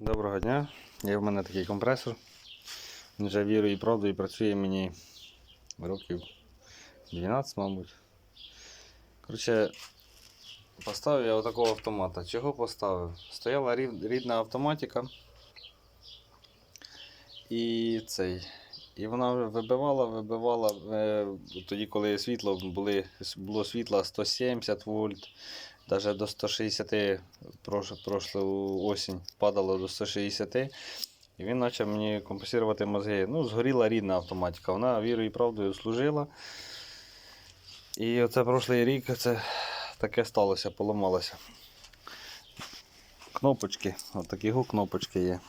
Доброго дня. Є в мене такий компресор. Він вже вірою і правдою працює мені років 12, мабуть. Коротше, поставив я отакого автомата. Чого поставив? Стояла рідна автоматика. І цей. І вона вибивала, вибивала е, тоді, коли світло були, було світло 170 вольт, навіть до 160 прош, прошлу осінь падало до 160. І він почав мені компенсувати мозги. Ну, згоріла рідна автоматика. Вона вірою і правдою служила. І оце прошлий рік це таке сталося, поламалося. Кнопочки, отакі го кнопочки є.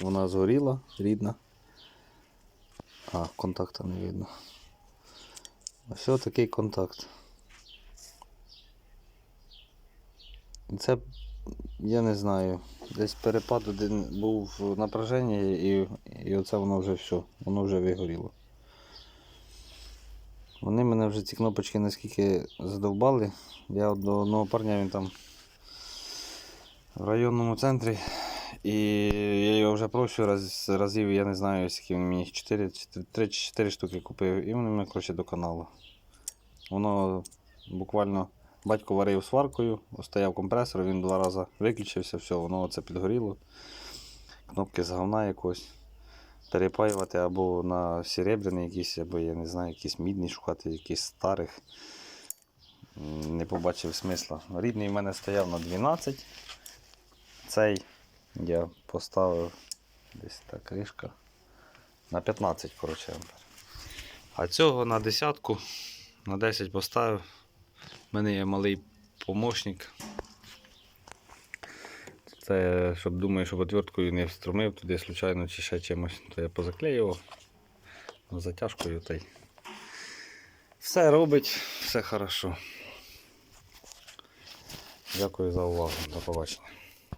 Вона згоріла, рідна. А, контакта не видно. Ось такий контакт. Це, я не знаю, десь перепад один був в напряженні і, і оце воно вже все, воно вже вигоріло. Вони мене вже ці кнопочки наскільки задовбали. Я до одного парня він там в районному центрі. І я його вже прошу раз, разів, я не знаю, скільки він мені 4, 3 чи 4 штуки купив, і вони мене коротше до каналу. Воно буквально батько варив сваркою, стояв компресор, він два рази виключився, все, воно оце підгоріло. Кнопки з говна якось. Перепаювати або на серебряний якийсь, або я не знаю, якийсь мідний шукати, якийсь старих. Не побачив смисла. Рідний в мене стояв на 12. Цей я поставив десь та кришка на 15, коротше. ампер. А цього на десятку, на 10 поставив. У мене є малий помощник. Це, щоб думаю, щоб отверткою не вструмив туди случайно чи ще чимось, то я позаклеював затяжкою та й. Все робить, все хорошо. Дякую за увагу. До побачення.